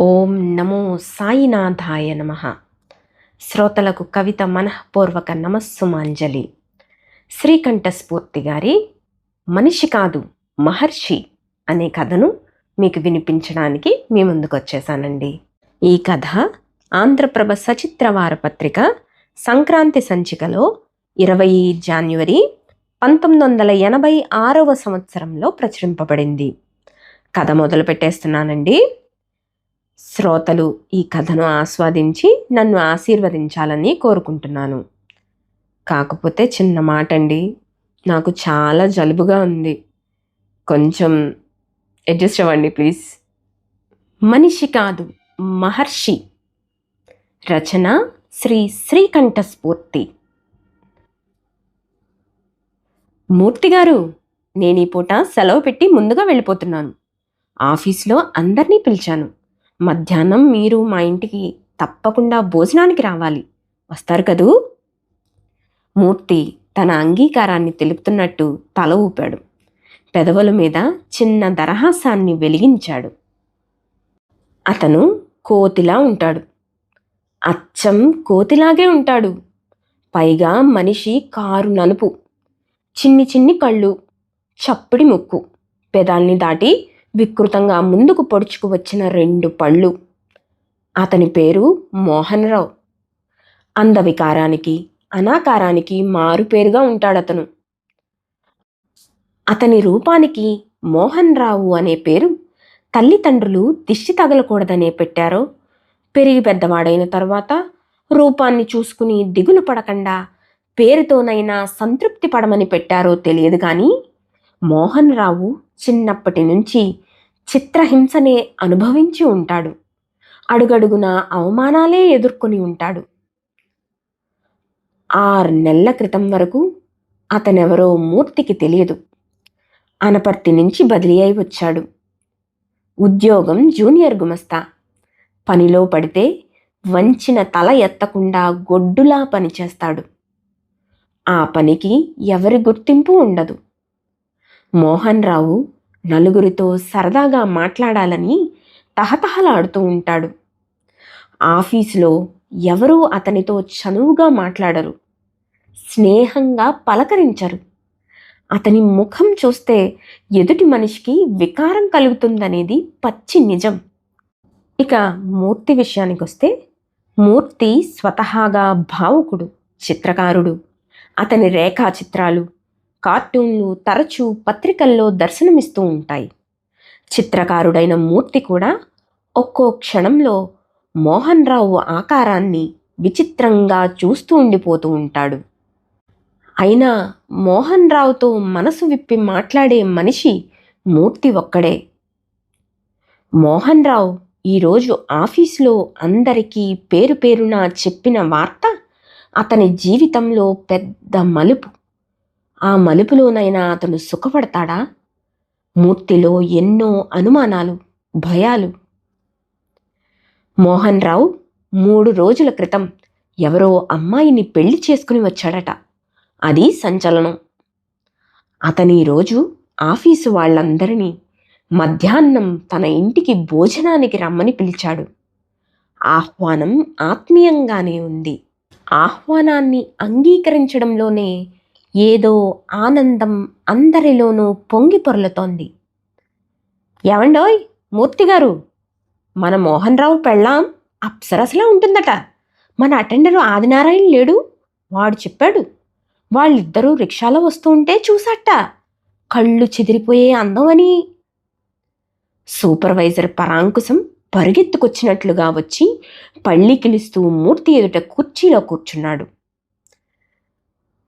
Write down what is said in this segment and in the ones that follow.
ఓం నమో సాయినాథాయ నమ. శ్రోతలకు కవిత మనఃపూర్వక నమస్సుమాంజలి. శ్రీకంఠస్ఫూర్తి గారి మనిషి కాదు మహర్షి అనే కథను మీకు వినిపించడానికి మీ ముందుకు వచ్చేసానండి ఈ కథ ఆంధ్రప్రభ సచిత్ర వారపత్రిక సంక్రాంతి సంచికలో ఇరవై జాన్వరి పంతొమ్మిది వందల ఎనభై ఆరవ సంవత్సరంలో ప్రచురింపబడింది. కథ మొదలు పెట్టేస్తున్నానండి శ్రోతలు ఈ కథను ఆస్వాదించి నన్ను ఆశీర్వదించాలని కోరుకుంటున్నాను. కాకపోతే చిన్న మాట అండి నాకు చాలా జలుబుగా ఉంది. కొంచెం అడ్జస్ట్ అవ్వండి ప్లీజ్. మనిషి కాదు మహర్షి. రచన శ్రీ శ్రీకంఠస్ఫూర్తి మూర్తి గారు నేను ఈ పూట సెలవు పెట్టి ముందుగా వెళ్ళిపోతున్నాను. ఆఫీస్లో అందరినీ పిలిచాను. మధ్యాహ్నం మీరు మా ఇంటికి తప్పకుండా భోజనానికి రావాలి. వస్తారు కదూ? మూర్తి తన అంగీకారాన్ని తెలుపుతున్నట్టు తల ఊపాడు. పెదవుల మీద చిన్న దరహాసాన్ని వెలిగించాడు. అతను కోతిలా ఉంటాడు. అచ్చం కోతిలాగే ఉంటాడు. పైగా మనిషి కారు నలుపు. చిన్ని చిన్ని కళ్ళు చప్పుడి ముక్కు. పెదాల్ని దాటి వికృతంగా ముందుకు పొడుచుకు వచ్చిన రెండు పళ్ళు. అతని పేరు మోహనరావు. అందవికారానికి అనాకారానికి మారుపేరుగా ఉంటాడతను. అతని రూపానికి మోహన్ రావు అనే పేరు తల్లిదండ్రులు దిష్టి తగలకూడదనే పెట్టారో పెరిగి పెద్దవాడైన తర్వాత రూపాన్ని చూసుకుని దిగులు పడకుండా పేరుతోనైనా సంతృప్తి పడమని పెట్టారో తెలియదు కానీ మోహన్ రావు చిన్నప్పటి నుంచి చిత్రహింసనే అనుభవించి ఉంటాడు. అడుగడుగున అవమానాలే ఎదుర్కొని ఉంటాడు. ఆరు నెలల క్రితం వరకు అతనెవరో మూర్తికి తెలియదు. అనపర్తి నుంచి బదిలీ అయి వచ్చాడు. ఉద్యోగం జూనియర్ గుమస్తా. పనిలో పడితే వంచిన తల ఎత్తకుండా గొడ్డులా పనిచేస్తాడు ఆ పనికి ఎవరి గుర్తింపు ఉండదు. మోహన్ రావు నలుగురితో సరదాగా మాట్లాడాలని తహతహలాడుతూ ఉంటాడు. ఆఫీసులో ఎవరూ అతనితో చనువుగా మాట్లాడరు. స్నేహంగా పలకరించరు. అతని ముఖం చూస్తే ఎదుటి మనిషికి వికారం కలుగుతుందనేది పచ్చి నిజం. ఇక మూర్తి విషయానికి వస్తే మూర్తి స్వతహాగా భావుకుడు చిత్రకారుడు. అతని రేఖాచిత్రాలు కార్టూన్లు తరచూ పత్రికల్లో దర్శనమిస్తూ ఉంటాయి. చిత్రకారుడైన మూర్తి కూడా ఒక్కో క్షణంలో మోహన్ రావు ఆకారాన్ని విచిత్రంగా చూస్తూ ఉండిపోతూ ఉంటాడు. అయినా మోహన్ రావుతో మనసు విప్పి మాట్లాడే మనిషి మూర్తి ఒక్కడే. మోహన్ రావు ఈరోజు ఆఫీసులో అందరికీ పేరు పేరున చెప్పిన వార్త అతని జీవితంలో పెద్ద మలుపు. ఆ మలుపులోనైనా అతను సుఖపడతాడా? మూర్తిలో ఎన్నో అనుమానాలు భయాలు. మోహన్ రావు మూడు రోజుల క్రితం ఎవరో అమ్మాయిని పెళ్ళి చేసుకుని వచ్చాడట. అది సంచలనం. అతని రోజు ఆఫీసు వాళ్ళందరినీ మధ్యాహ్నం తన ఇంటికి భోజనానికి రమ్మని పిలిచాడు. ఆహ్వానం ఆత్మీయంగానే ఉంది. ఆహ్వానాన్ని అంగీకరించడంలోనే ఏదో ఆనందం అందరిలోనూ పొంగి పొర్లుతోంది. ఏమండోయ్? మూర్తి గారు మన మోహన్ రావు పెళ్ళాం అప్సరసలా ఉంటుందట. మన అటెండరు ఆదినారాయణ లేడు వాడు చెప్పాడు. వాళ్ళిద్దరూ రిక్షాలో వస్తూ ఉంటే చూసట కళ్ళు చెదిరిపోయే అందం అని. సూపర్వైజర్ పరాంకుశం పరుగెత్తుకొచ్చినట్లుగా వచ్చి పళ్ళి కిలుస్తూ మూర్తి ఎదుట కుర్చీలో కూర్చున్నాడు.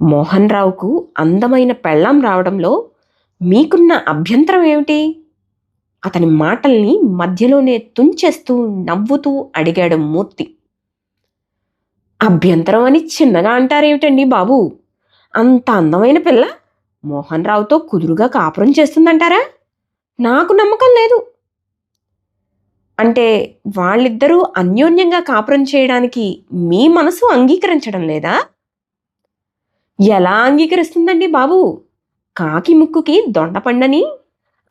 మోహన్ రావుకు అందమైన పెళ్ళాం రావడంలో మీకున్న అభ్యంతరం ఏమిటి? అతని మాటల్ని మధ్యలోనే తుంచేస్తూ నవ్వుతూ అడిగాడు మూర్తి. అభ్యంతరం అని చిన్నగా అంటారేమిటండి బాబు? అంత అందమైన పిల్ల మోహన్ రావుతో కుదురుగా కాపురం చేస్తుందంటారా? నాకు నమ్మకం లేదు. అంటే వాళ్ళిద్దరూ అన్యోన్యంగా కాపురం చేయడానికి మీ మనసు అంగీకరించడం లేదా? ఎలా అంగీకరిస్తుందండి బాబు? కాకి ముక్కుకి దొండపండని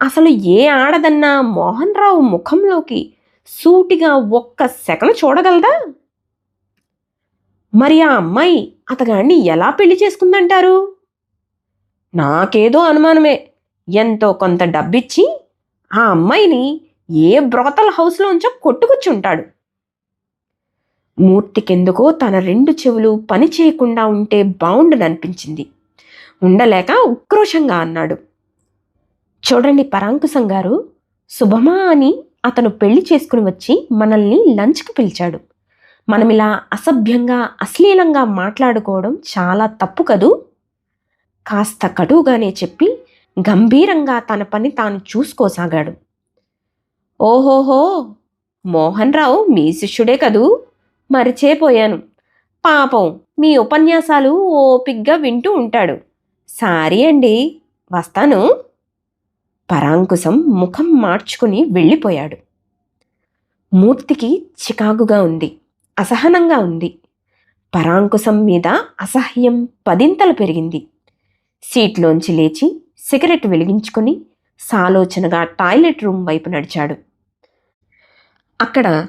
అసలు ఏ ఆడదన్నా మోహన్ రావు ముఖంలోకి సూటిగా ఒక్క సెకను చూడగలదా? మరి ఆ అమ్మాయి అతగాన్ని ఎలా పెళ్ళి చేసుకుందంటారు? నాకేదో అనుమానమే. ఎంతో కొంత డబ్బిచ్చి ఆ అమ్మాయిని ఏ బ్రోతల్ హౌస్లోంచో కొట్టుకొచ్చుంటాడు. మూర్తికెందుకో తన రెండు చెవులు పని చేయకుండా ఉంటే బాగుండదనిపించింది ఉండలేక ఉక్రోషంగా అన్నాడు. చూడండి పరాంకుశం గారు శుభమా అని అతను పెళ్ళి చేసుకుని వచ్చి మనల్ని లంచ్కి పిలిచాడు. మనమిలా అసభ్యంగా అశ్లీలంగా మాట్లాడుకోవడం చాలా తప్పు కదూ? కాస్త కటువుగానే చెప్పి గంభీరంగా తన పని తాను చూసుకోసాగాడు. ఓహోహో! మోహన్ రావు మీ శిష్యుడే కదూ? మరిచేపోయాను. పాపం మీ ఉపన్యాసాలు ఓపిగ్గా వింటూ ఉంటాడు. సారీ అండి వస్తాను. పరాంకుశం ముఖం మార్చుకుని వెళ్ళిపోయాడు. మూర్తికి చికాకుగా ఉంది అసహనంగా ఉంది. పరాంకుశం మీద అసహ్యం పదింతలు పెరిగింది. సీట్లోంచి లేచి సిగరెట్ వెలిగించుకుని సాలోచనగా టాయిలెట్ రూమ్ వైపు నడిచాడు. అక్కడ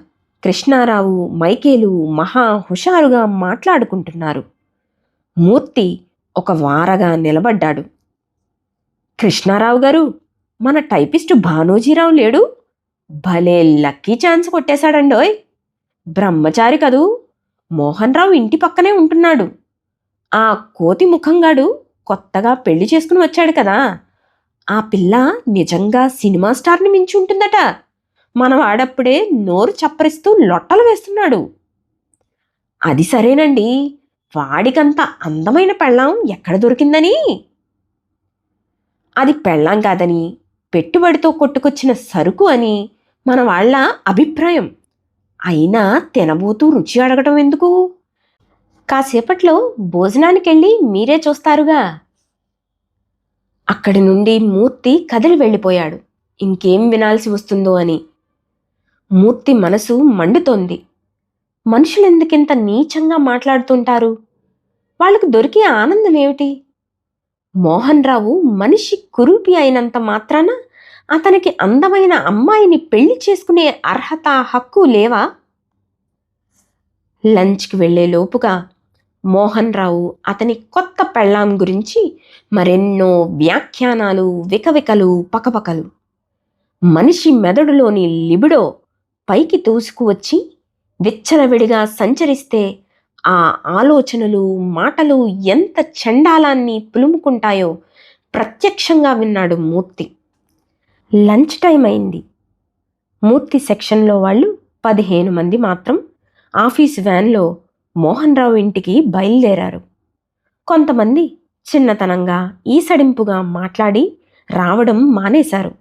కృష్ణారావు మైకేలు మహా హుషారుగా మాట్లాడుకుంటున్నారు. మూర్తి ఒక వారగా నిలబడ్డాడు. కృష్ణారావు గారు మన టైపిస్టు భానోజీరావు లేడు? భలే లక్కీ ఛాన్స్ కొట్టేశాడండోయ్. బ్రహ్మచారి కదూ? మోహన్ రావు ఇంటి పక్కనే ఉంటున్నాడు. ఆ కోతి ముఖంగాడు కొత్తగా పెళ్ళి చేసుకుని వచ్చాడు కదా. ఆ పిల్ల నిజంగా సినిమా స్టార్ని మించి ఉంటుందట. మన వాడప్పుడే నోరు చప్పరిస్తూ లొట్టలు వేస్తున్నాడు. అది సరేనండి. వాడికంత అందమైన పెళ్ళాం ఎక్కడ దొరికిందని? అది పెళ్ళాం కాదని పెట్టుబడితో కొట్టుకొచ్చిన సరుకు అని మన వాళ్ళ అభిప్రాయం. అయినా తినబోతూ రుచి అడగటం ఎందుకు? కాసేపట్లో భోజనానికెళ్ళి మీరే చూస్తారుగా. అక్కడి నుండి మూర్తి కదిలి వెళ్ళిపోయాడు. ఇంకేం వినాల్సి వస్తుందో అని. మూర్తి మనసు మండుతోంది. మనుషులెందుకింత నీచంగా మాట్లాడుతుంటారు? వాళ్ళకు దొరికే ఆనందం ఏమిటి మోహన్ రావు మనిషి కురూపి అయినంత మాత్రాన అతనికి అందమైన అమ్మాయిని పెళ్ళి చేసుకునే అర్హత హక్కు లేవా? లంచ్కి వెళ్ళే లోపుగా మోహన్ రావు అతని కొత్త పెళ్ళాం గురించి మరెన్నో వ్యాఖ్యానాలు వికవికలు పకపకలు. మనిషి మెదడులోని లిబిడో పైకి తోసుకువచ్చి విచ్చలవిడిగా సంచరిస్తే ఆ ఆలోచనలు మాటలు ఎంత చండాలాన్ని పులుముకుంటాయో ప్రత్యక్షంగా విన్నాడు మూర్తి. లంచ్ టైం అయింది. మూర్తి సెక్షన్లో వాళ్ళు పదిహేను మంది మాత్రం ఆఫీస్ వ్యాన్లో మోహన్ రావు ఇంటికి బయలుదేరారు. కొంతమంది చిన్నతనంగా ఈసడింపుగా మాట్లాడి రావడం మానేశారు.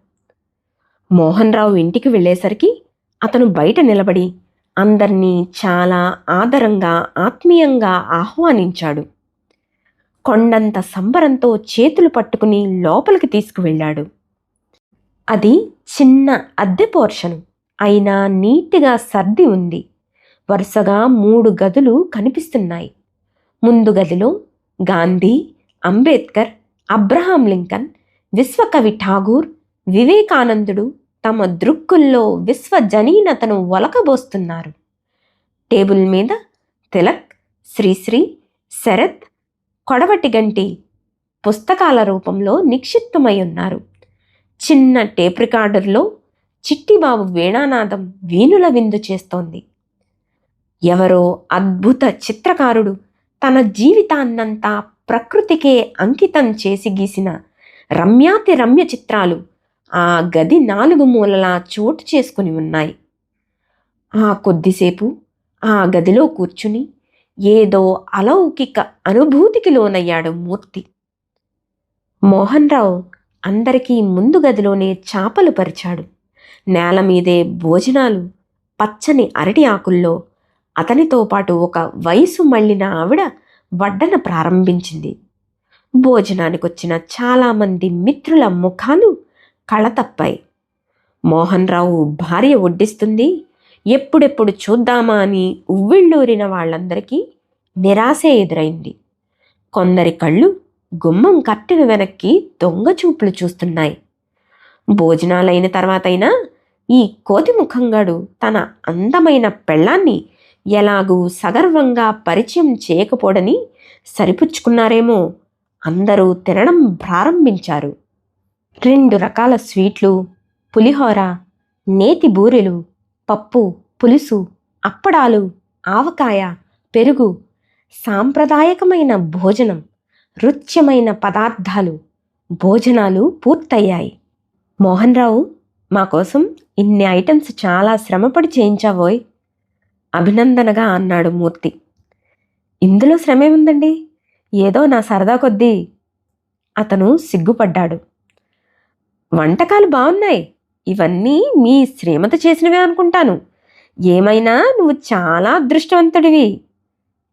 మోహన్ రావు ఇంటికి వెళ్ళేసరికి అతను బయట నిలబడి అందర్నీ చాలా ఆదరంగా ఆత్మీయంగా ఆహ్వానించాడు. కొండంత సంబరంతో చేతులు పట్టుకుని లోపలికి తీసుకువెళ్ళాడు. అది చిన్న అద్దె పోర్షను. అయినా నీట్గా సర్ది ఉంది. వరుసగా మూడు గదులు కనిపిస్తున్నాయి. ముందు గదిలో గాంధీ అంబేద్కర్ అబ్రహాం లింకన్ విశ్వకవి ఠాగూర్ వివేకానందుడు తమ దృక్కుల్లో విశ్వజనీనతను ఒలకబోస్తున్నారు టేబుల్ మీద తిలక్ శ్రీశ్రీ శరత్ కొడవటి గంటి పుస్తకాల రూపంలో నిక్షిప్తమై ఉన్నారు చిన్న టేప్ రికార్డర్లో చిట్టిబాబు వీణానాదం వీణుల విందు చేస్తోంది. ఎవరో అద్భుత చిత్రకారుడు తన జీవితాన్నంతా ప్రకృతికే అంకితం చేసి గీసిన రమ్యాతి రమ్య చిత్రాలు ఆ గది నాలుగు మూలలా చోటు చేసుకుని ఉన్నాయి. ఆ కొద్దిసేపు ఆ గదిలో కూర్చుని ఏదో అలౌకిక అనుభూతికి లోనయ్యాడు మూర్తి. మోహన్ రావు అందరికీ ముందు గదిలోనే చాపలు పరిచాడు. నేల మీదే భోజనాలు పచ్చని అరటి ఆకుల్లో అతనితో పాటు ఒక వయసు మళ్ళిన ఆవిడ వడ్డన ప్రారంభించింది. భోజనానికొచ్చిన చాలామంది మిత్రుల ముఖాలు కళతప్పాయి మోహన్ రావు భార్య వడ్డిస్తుంది. ఎప్పుడెప్పుడు చూద్దామా అని ఉవ్విళ్ళూరిన వాళ్ళందరికీ నిరాశే ఎదురైంది. కొందరి కళ్ళు గుమ్మం కట్టిన వెనక్కి దొంగ చూపులు చూస్తున్నాయి. భోజనాలైన తర్వాతైనా ఈ కోతి ముఖంగాడు తన అందమైన పెళ్ళాన్ని ఎలాగూ సగర్వంగా పరిచయం చేయకపోడని సరిపుచ్చుకున్నారేమో అందరూ తినడం ప్రారంభించారు. రెండు రకాల స్వీట్లు పులిహోర నేతి బూరెలు పప్పు పులుసు అప్పడాలు ఆవకాయ పెరుగు సాంప్రదాయకమైన భోజనం రుచ్యమైన పదార్థాలు. భోజనాలు పూర్తయ్యాయి. మోహన్ రావు మా కోసం ఇన్ని ఐటమ్స్ చాలా శ్రమపడి చేయించావోయ్. అభినందనగా అన్నాడు మూర్తి. ఇందులో శ్రమే ఉందండి. ఏదో నా సరదా కొద్దీ అతను సిగ్గుపడ్డాడు. వంటకాలు బాగున్నాయి ఇవన్నీ మీ శ్రీమత చేసినవే అనుకుంటాను. ఏమైనా నువ్వు చాలా అదృష్టవంతుడివి.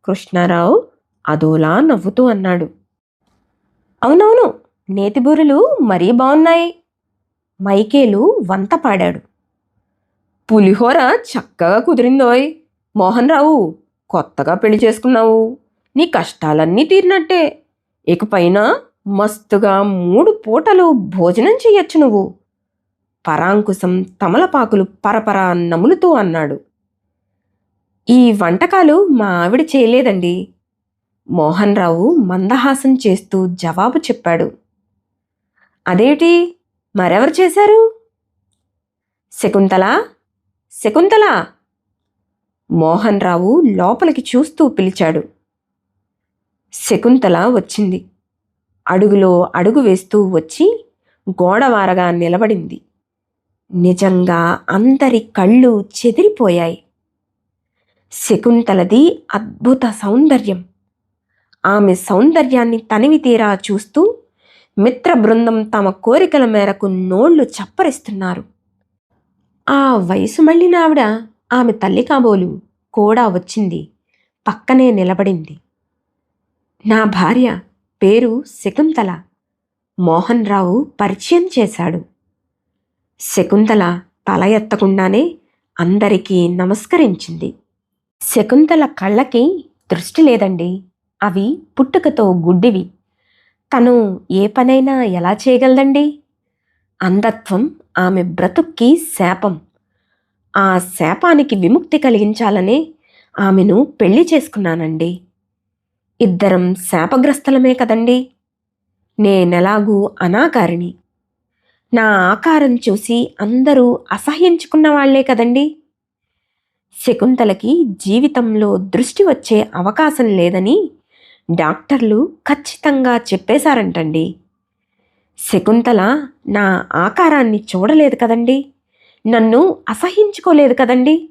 కృష్ణారావు అదోలా నవ్వుతూ అన్నాడు. అవునవును నేతిబూరులు మరీ బాగున్నాయి మైకేలు వంత పాడాడు. పులిహోర చక్కగా కుదిరిందోయ్. మోహన్ రావు కొత్తగా పెళ్ళి చేసుకున్నావు. నీ కష్టాలన్నీ తీరినట్టే. ఇకపైన మస్తుగా మూడు పూటలు భోజనం చెయ్యొచ్చు నువ్వు. పరాంకుశం తమలపాకులు పరపరా నములుతూ అన్నాడు. ఈ వంటకాలు మా ఆవిడ చేయలేదండి. మోహన్ రావు మందహాసం చేస్తూ జవాబు చెప్పాడు. అదేటి? మరెవరు చేశారు? శకుంతల? శకుంతల? మోహన్ రావు లోపలికి చూస్తూ పిలిచాడు. శకుంతల వచ్చింది. అడుగులో అడుగు వేస్తూ వచ్చి గోడవారగా నిలబడింది. నిజంగా అందరి కళ్ళు చెదిరిపోయాయి. శకుంతలది అద్భుత సౌందర్యం. ఆమె సౌందర్యాన్ని తనివి తీరా చూస్తూ మిత్ర బృందం తమ కోరికల మేరకు నోళ్ళు చప్పరిస్తున్నారు. ఆ వయసు మళ్ళిన ఆవిడ ఆమె తల్లి కాబోలు కూడా వచ్చింది. పక్కనే నిలబడింది. నా భార్య పేరు శకుంతల. మోహన్ రావు పరిచయం చేశాడు. శకుంతల తల ఎత్తకుండానే అందరికీ నమస్కరించింది. శకుంతల కళ్ళకి దృష్టి లేదండి. అవి పుట్టుకతో గుడ్డివి. తను ఏ పనైనా ఎలా చేయగలదండి? అంధత్వం ఆమె బ్రతుక్కి శాపం. ఆ శాపానికి విముక్తి కలిగించాలనే ఆమెను పెళ్ళి చేసుకున్నానండి. ఇద్దరం శాపగ్రస్తలమే కదండి. నేనెలాగూ అనాకారిణి. నా ఆకారం చూసి అందరూ అసహ్యించుకున్న వాళ్ళే కదండి. శకుంతలకి జీవితంలో దృష్టి వచ్చే అవకాశం లేదని డాక్టర్లు ఖచ్చితంగా చెప్పేశారంటండి. శకుంతల నా ఆకారాన్ని చూడలేదు కదండి. నన్ను అసహించుకోలేదు కదండి.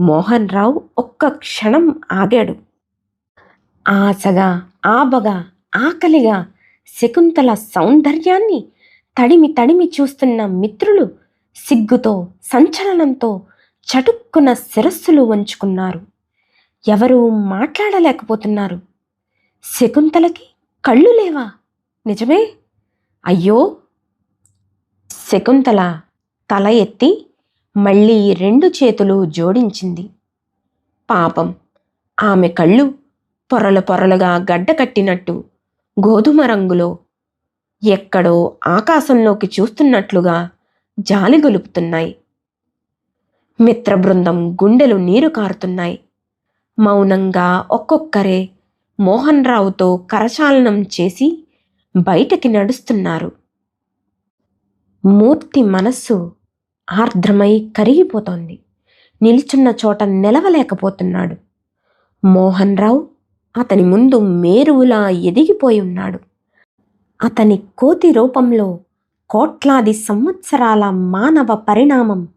మోహన్ రావు ఒక్క క్షణం ఆగాడు. ఆశగా ఆబగా ఆకలిగా శకుంతల సౌందర్యాన్ని తడిమి తడిమి చూస్తున్న మిత్రులు సిగ్గుతో సంచలనంతో చటుక్కున శిరస్సులు వంచుకున్నారు. ఎవరూ మాట్లాడలేకపోతున్నారు. శకుంతలకి కళ్ళు లేవా? నిజమే? అయ్యో! శకుంతల తల ఎత్తి మళ్ళీ రెండు చేతులు జోడించింది. పాపం ఆమె కళ్ళు పొరలు పొరలుగా గడ్డ కట్టినట్టు గోధుమ రంగులో ఎక్కడో ఆకాశంలోకి చూస్తున్నట్లుగా జాలి గొలుపుతున్నాయి. మిత్రబృందం గుండెలు నీరు కారుతున్నాయి. మౌనంగా ఒక్కొక్కరే మోహన్ రావుతో కరచాలనం చేసి బయటకి నడుస్తున్నారు. మూర్తి మనస్సు ఆర్ద్రమై కరిగిపోతోంది. నిల్చున్న చోట నిలవలేకపోతున్నాడు. మోహన్ రావు అతని ముందు మేరువులా ఎదిగిపోయి ఉన్నాడు. అతని కోతి రూపంలో కోట్లాది సంవత్సరాల మానవ పరిణామం.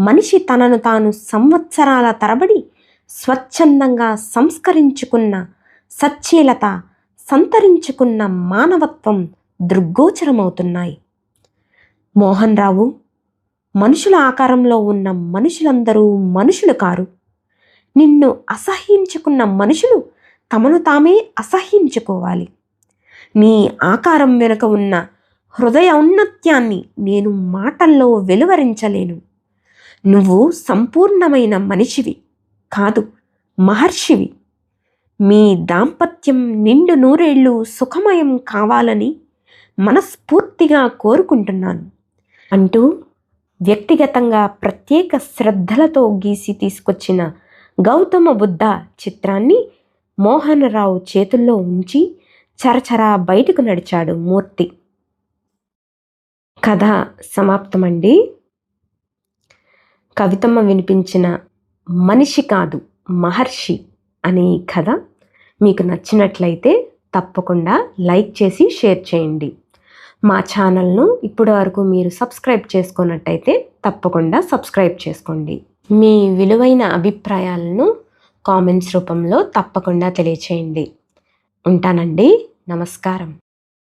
మనిషి తనను తాను సంవత్సరాల తరబడి స్వచ్ఛందంగా సంస్కరించుకున్న సచ్చీలత సంతరించుకున్న మానవత్వం దృగ్గోచరమవుతున్నాయి. మోహన్ రావు మనుషుల ఆకారంలో ఉన్న మనుషులందరూ మనుషులు కారు. నిన్ను అసహ్యించుకున్న మనుషులు తమను తామే అసహ్యించుకోవాలి. నీ ఆకారం వెనుక ఉన్న హృదయ ఔన్నత్యాన్ని నేను మాటల్లో వెలువరించలేను. నువ్వు సంపూర్ణమైన మనిషివి కాదు మహర్షివి. మీ దాంపత్యం నిండు నూరేళ్ళు సుఖమయం కావాలని మనస్ఫూర్తిగా కోరుకుంటున్నాను. అంటూ వ్యక్తిగతంగా ప్రత్యేక శ్రద్ధలతో గీసి తీసుకొచ్చిన గౌతమ బుద్ధ చిత్రాన్ని మోహనరావు చేతుల్లో ఉంచి చరచరా బయటకు నడిచాడు మూర్తి. కథ సమాప్తమండి. కవితమ్మ వినిపించిన మనిషి కాదు మహర్షి అనే కథ మీకు నచ్చినట్లయితే తప్పకుండా లైక్ చేసి షేర్ చేయండి. మా ఛానల్ను ఇప్పటి వరకు మీరు సబ్స్క్రైబ్ చేసుకున్నట్టయితే తప్పకుండా సబ్స్క్రైబ్ చేసుకోండి. మీ విలువైన అభిప్రాయాలను కామెంట్స్ రూపంలో తప్పకుండా తెలియచేయండి. ఉంటానండి. నమస్కారం.